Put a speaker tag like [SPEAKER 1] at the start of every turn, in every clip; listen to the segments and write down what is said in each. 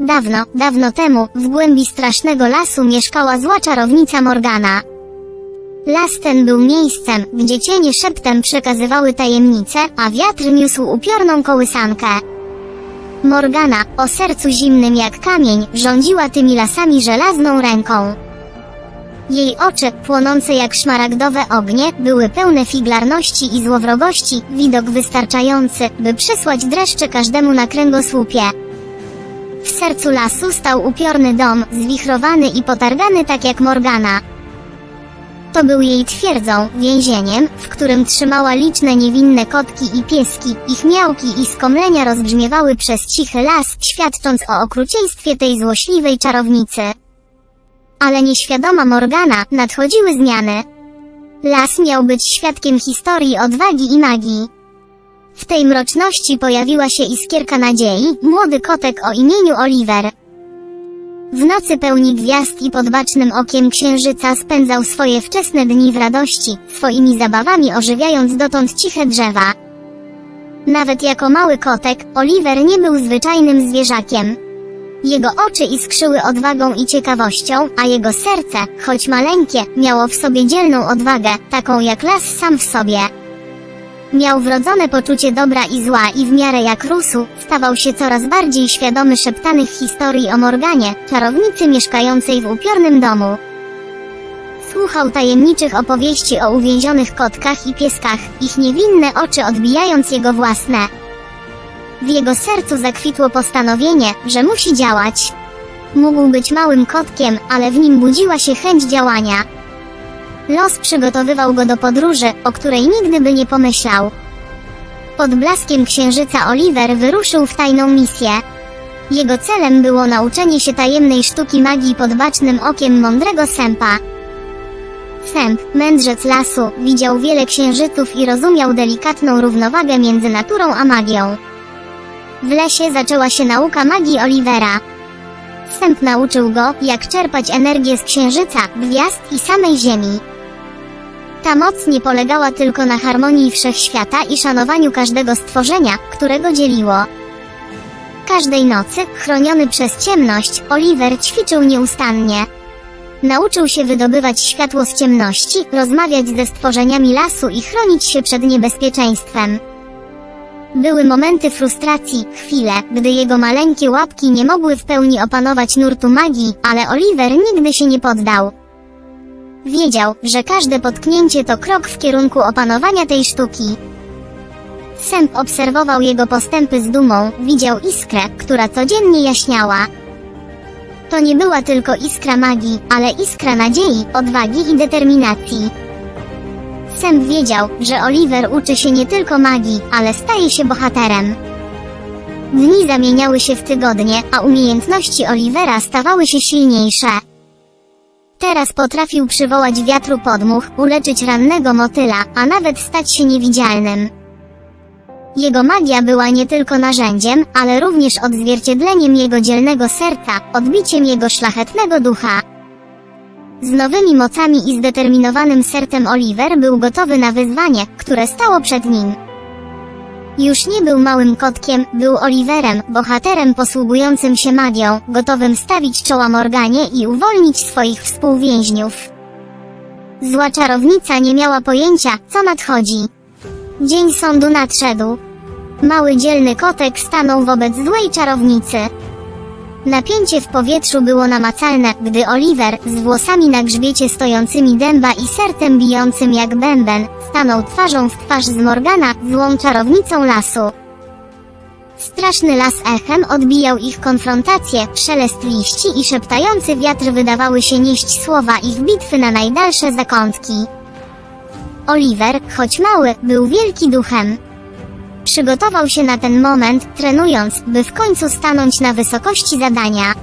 [SPEAKER 1] Dawno, dawno temu, w głębi strasznego lasu mieszkała zła czarownica Morgana. Las ten był miejscem, gdzie cienie szeptem przekazywały tajemnice, a wiatr niósł upiorną kołysankę. Morgana, o sercu zimnym jak kamień, rządziła tymi lasami żelazną ręką. Jej oczy, płonące jak szmaragdowe ognie, były pełne figlarności i złowrogości, widok wystarczający, by przysłać dreszcze każdemu na kręgosłupie. W sercu lasu stał upiorny dom, zwichrowany i potargany tak jak Morgana. To był jej twierdzą, więzieniem, w którym trzymała liczne niewinne kotki i pieski, ich miałki i skomlenia rozbrzmiewały przez cichy las, świadcząc o okrucieństwie tej złośliwej czarownicy. Ale nieświadoma Morgana, nadchodziły zmiany. Las miał być świadkiem historii odwagi i magii. W tej mroczności pojawiła się iskierka nadziei, młody kotek o imieniu Oliver. W nocy pełni gwiazd i pod bacznym okiem księżyca spędzał swoje wczesne dni w radości, swoimi zabawami ożywiając dotąd ciche drzewa. Nawet jako mały kotek, Oliver nie był zwyczajnym zwierzakiem. Jego oczy iskrzyły odwagą i ciekawością, a jego serce, choć maleńkie, miało w sobie dzielną odwagę, taką jak las sam w sobie. Miał wrodzone poczucie dobra i zła i w miarę jak rósł, stawał się coraz bardziej świadomy szeptanych historii o Morganie, czarownicy mieszkającej w upiornym domu. Słuchał tajemniczych opowieści o uwięzionych kotkach i pieskach, ich niewinne oczy odbijając jego własne. W jego sercu zakwitło postanowienie, że musi działać. Mógł być małym kotkiem, ale w nim budziła się chęć działania. Los przygotowywał go do podróży, o której nigdy by nie pomyślał. Pod blaskiem księżyca Oliver wyruszył w tajną misję. Jego celem było nauczenie się tajemnej sztuki magii pod bacznym okiem mądrego sępa. Sęp, mędrzec lasu, widział wiele księżyców i rozumiał delikatną równowagę między naturą a magią. W lesie zaczęła się nauka magii Olivera. Sęp nauczył go, jak czerpać energię z księżyca, gwiazd i samej ziemi. Ta moc nie polegała tylko na harmonii wszechświata i szanowaniu każdego stworzenia, którego dzieliło. Każdej nocy, chroniony przez ciemność, Oliver ćwiczył nieustannie. Nauczył się wydobywać światło z ciemności, rozmawiać ze stworzeniami lasu i chronić się przed niebezpieczeństwem. Były momenty frustracji, chwile, gdy jego maleńkie łapki nie mogły w pełni opanować nurtu magii, ale Oliver nigdy się nie poddał. Wiedział, że każde potknięcie to krok w kierunku opanowania tej sztuki. Sęp obserwował jego postępy z dumą, widział iskrę, która codziennie jaśniała. To nie była tylko iskra magii, ale iskra nadziei, odwagi i determinacji. Sęp wiedział, że Oliver uczy się nie tylko magii, ale staje się bohaterem. Dni zamieniały się w tygodnie, a umiejętności Olivera stawały się silniejsze. Teraz potrafił przywołać wiatru podmuch, uleczyć rannego motyla, a nawet stać się niewidzialnym. Jego magia była nie tylko narzędziem, ale również odzwierciedleniem jego dzielnego serca, odbiciem jego szlachetnego ducha. Z nowymi mocami i zdeterminowanym sercem Oliver był gotowy na wyzwanie, które stało przed nim. Już nie był małym kotkiem, był Oliverem, bohaterem posługującym się magią, gotowym stawić czoła Morganie i uwolnić swoich współwięźniów. Zła czarownica nie miała pojęcia, co nadchodzi. Dzień sądu nadszedł. Mały dzielny kotek stanął wobec złej czarownicy. Napięcie w powietrzu było namacalne, gdy Oliver, z włosami na grzbiecie stojącymi dęba i sercem bijącym jak bęben, stanął twarzą w twarz z Morgana, złą czarownicą lasu. Straszny las echem odbijał ich konfrontację, szelest liści i szeptający wiatr wydawały się nieść słowa ich bitwy na najdalsze zakątki. Oliver, choć mały, był wielki duchem. Przygotował się na ten moment, trenując, by w końcu stanąć na wysokości zadania.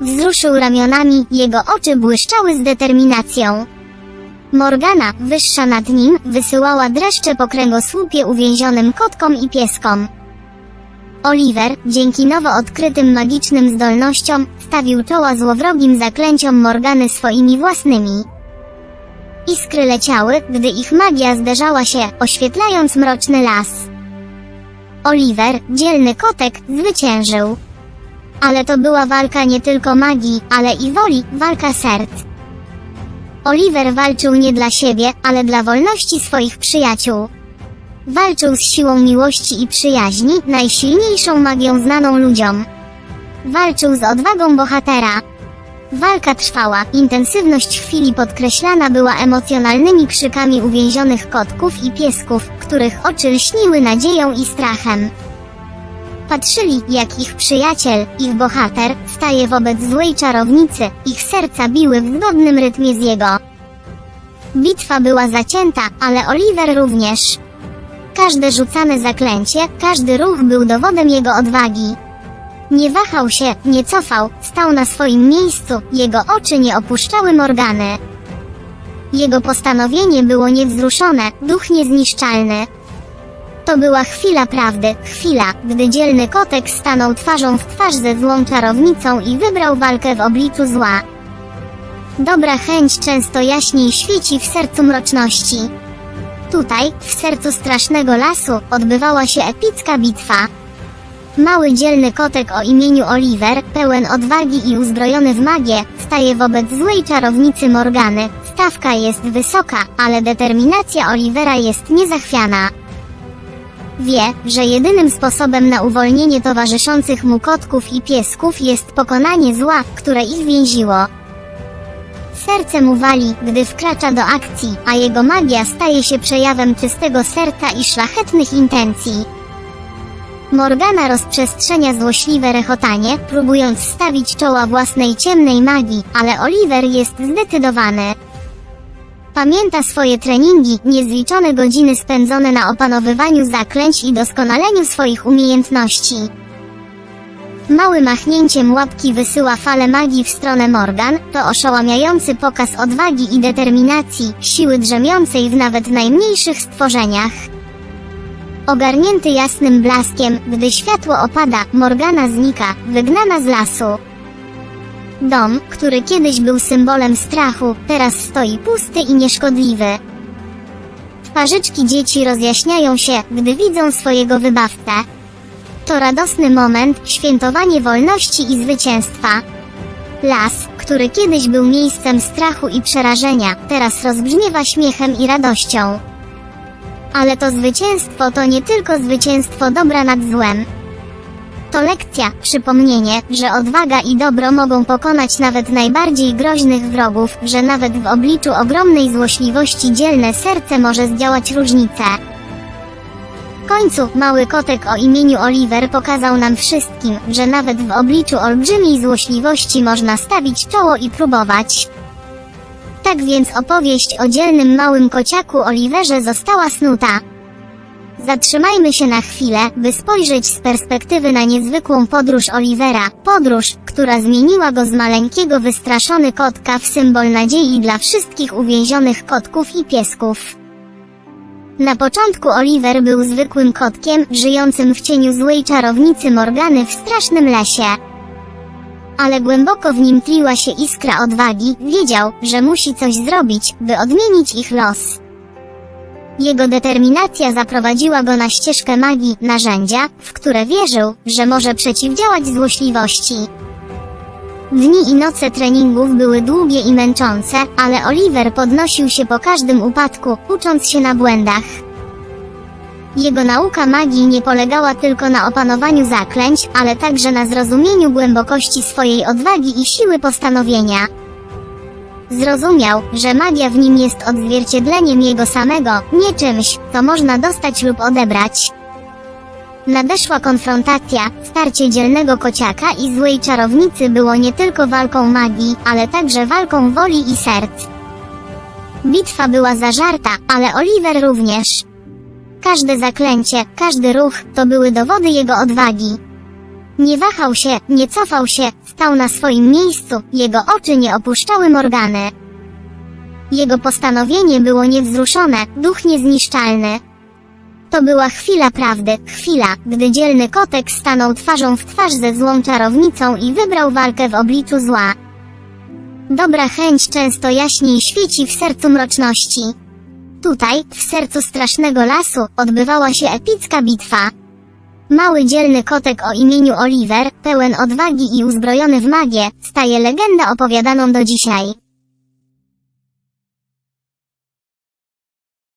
[SPEAKER 1] Wzruszył ramionami, jego oczy błyszczały z determinacją. Morgana, wyższa nad nim, wysyłała dreszcze po kręgosłupie uwięzionym kotkom i pieskom. Oliver, dzięki nowo odkrytym magicznym zdolnościom, stawił czoła złowrogim zaklęciom Morgany swoimi własnymi. Iskry leciały, gdy ich magia zderzała się, oświetlając mroczny las. Oliver, dzielny kotek, zwyciężył. Ale to była walka nie tylko magii, ale i woli, walka serc. Oliver walczył nie dla siebie, ale dla wolności swoich przyjaciół. Walczył z siłą miłości i przyjaźni, najsilniejszą magią znaną ludziom. Walczył z odwagą bohatera. Walka trwała, intensywność chwili podkreślana była emocjonalnymi krzykami uwięzionych kotków i piesków, których oczy lśniły nadzieją i strachem. Patrzyli, jak ich przyjaciel, ich bohater, staje wobec złej czarownicy, ich serca biły w zgodnym rytmie z jego. Bitwa była zacięta, ale Oliver również. Każde rzucane zaklęcie, każdy ruch był dowodem jego odwagi. Nie wahał się, nie cofał, stał na swoim miejscu, jego oczy nie opuszczały Morgany. Jego postanowienie było niewzruszone, duch niezniszczalny. To była chwila prawdy, chwila, gdy dzielny kotek stanął twarzą w twarz ze złą czarownicą i wybrał walkę w obliczu zła. Dobra chęć często jaśniej świeci w sercu mroczności. Tutaj, w sercu strasznego lasu, odbywała się epicka bitwa. Mały dzielny kotek o imieniu Oliver, pełen odwagi i uzbrojony w magię, staje wobec złej czarownicy Morgany. Stawka jest wysoka, ale determinacja Olivera jest niezachwiana. Wie, że jedynym sposobem na uwolnienie towarzyszących mu kotków i piesków jest pokonanie zła, które ich więziło. Serce mu wali, gdy wkracza do akcji, a jego magia staje się przejawem czystego serca i szlachetnych intencji. Morgana rozprzestrzenia złośliwe rechotanie, próbując stawić czoła własnej ciemnej magii, ale Oliver jest zdecydowany. Pamięta swoje treningi, niezliczone godziny spędzone na opanowywaniu zaklęć i doskonaleniu swoich umiejętności. Mały machnięciem łapki wysyła falę magii w stronę Morgan, to oszałamiający pokaz odwagi i determinacji, siły drzemiącej w nawet najmniejszych stworzeniach. Ogarnięty jasnym blaskiem, gdy światło opada, Morgana znika, wygnana z lasu. Dom, który kiedyś był symbolem strachu, teraz stoi pusty i nieszkodliwy. Twarzyczki dzieci rozjaśniają się, gdy widzą swojego wybawcę. To radosny moment, świętowanie wolności i zwycięstwa. Las, który kiedyś był miejscem strachu i przerażenia, teraz rozbrzmiewa śmiechem i radością. Ale to zwycięstwo to nie tylko zwycięstwo dobra nad złem. To lekcja, przypomnienie, że odwaga i dobro mogą pokonać nawet najbardziej groźnych wrogów, że nawet w obliczu ogromnej złośliwości dzielne serce może zdziałać różnicę. W końcu, mały kotek o imieniu Oliver pokazał nam wszystkim, że nawet w obliczu olbrzymiej złośliwości można stawić czoło i próbować. Tak więc opowieść o dzielnym małym kociaku Oliverze została snuta. Zatrzymajmy się na chwilę, by spojrzeć z perspektywy na niezwykłą podróż Olivera, podróż, która zmieniła go z maleńkiego wystraszony kotka w symbol nadziei dla wszystkich uwięzionych kotków i piesków. Na początku Oliver był zwykłym kotkiem, żyjącym w cieniu złej czarownicy Morgany w strasznym lesie. Ale głęboko w nim tliła się iskra odwagi, wiedział, że musi coś zrobić, by odmienić ich los. Jego determinacja zaprowadziła go na ścieżkę magii, narzędzia, w które wierzył, że może przeciwdziałać złośliwości. Dni i noce treningów były długie i męczące, ale Oliver podnosił się po każdym upadku, ucząc się na błędach. Jego nauka magii nie polegała tylko na opanowaniu zaklęć, ale także na zrozumieniu głębokości swojej odwagi i siły postanowienia. Zrozumiał, że magia w nim jest odzwierciedleniem jego samego, nie czymś, co można dostać lub odebrać. Nadeszła konfrontacja, starcie dzielnego kociaka i złej czarownicy było nie tylko walką magii, ale także walką woli i serc. Bitwa była zażarta, ale Oliver również. Każde zaklęcie, każdy ruch, to były dowody jego odwagi. Nie wahał się, nie cofał się, stał na swoim miejscu, jego oczy nie opuszczały Morgany. Jego postanowienie było niewzruszone, duch niezniszczalny. To była chwila prawdy, chwila, gdy dzielny kotek stanął twarzą w twarz ze złą czarownicą i wybrał walkę w obliczu zła. Dobra chęć często jaśniej świeci w sercu mroczności. Tutaj, w sercu strasznego lasu, odbywała się epicka bitwa. Mały dzielny kotek o imieniu Oliver, pełen odwagi i uzbrojony w magię, staje legendę opowiadaną do dzisiaj.